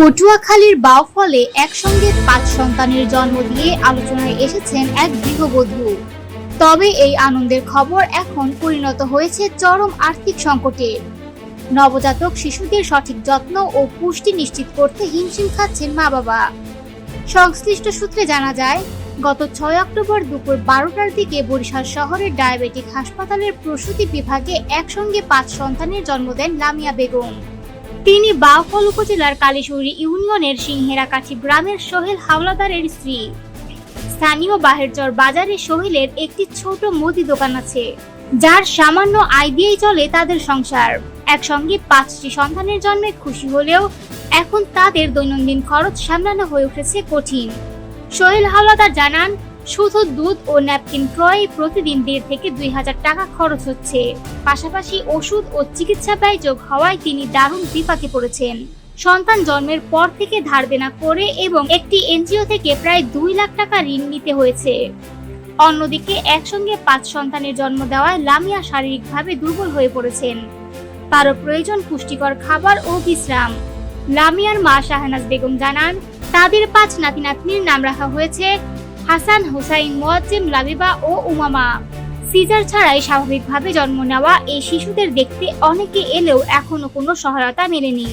পটুয়াখালীর বাউফলে একসঙ্গে পাঁচ সন্তানের জন্ম দিয়ে আলোচনায় এসেছেন এক গৃহবধূ। তবে এই আনন্দের খবর এখন পরিণত হয়েছে চরম আর্থিক সংকটে। নবজাতক শিশুদের সঠিক যত্ন ও পুষ্টি নিশ্চিত করতে হিমশিম খাচ্ছেন মা বাবা সংশ্লিষ্ট সূত্রে জানা যায়, গত ছয় অক্টোবর দুপুর বারোটার দিকে বরিশাল শহরের ডায়াবেটিক হাসপাতালের প্রসূতি বিভাগে একসঙ্গে পাঁচ সন্তানের জন্ম দেন লামিয়া বেগম। তিনি বাউফল উপজেলার কালীশুরি ইউনিয়নের সিংহেরাকাঠি গ্রামের সোহেল হাওলাদারের স্ত্রী। স্থানীয় বাহেরচর বাজারে সোহেলের একটি ছোট মুদি দোকান আছে, যার সামান্য আয় দিয়েই চলে তাদের সংসার। একসঙ্গে পাঁচটি সন্তানের জন্মে খুশি হলেও এখন তাদের দৈনন্দিন খরচ সামলানো হয়ে উঠেছে কঠিন। সোহেল হাওলাদার জানান শুধু দুধ ও ন্যাপকিন ক্রয়ে প্রতিদিন দেড় থেকে দুই হাজার টাকা খরচ হচ্ছে। পাশাপাশি ওষুধ ও চিকিৎসা ব্যয় যোগ হওয়ায় তিনি দারুণ বিপাকে পড়েছেন। সন্তান জন্মের পর থেকে ধার দেনা করে এবং একটি এনজিও থেকে প্রায় দুই লাখ টাকা ঋণ নিতে হয়েছে। অন্যদিকে একসঙ্গে পাঁচ সন্তানের জন্ম দেওয়ায় লামিয়া শারীরিকভাবে দুর্বল হয়ে পড়েছেন। তারও প্রয়োজন পুষ্টিকর খাবার ও বিশ্রাম। লামিয়ার মা শাহনাজ বেগম জানান, তাদের পাঁচ নাতি নাতনির নাম রাখা হয়েছে হাসান, হুসাইন, মোয়াজ্জেম, লাবিবা ও উমামা। সিজার ছাড়াই স্বাভাবিকভাবে জন্ম নেওয়া এই শিশুদের দেখতে অনেকে এলেও এখনও কোনো সহায়তা মেলেনি।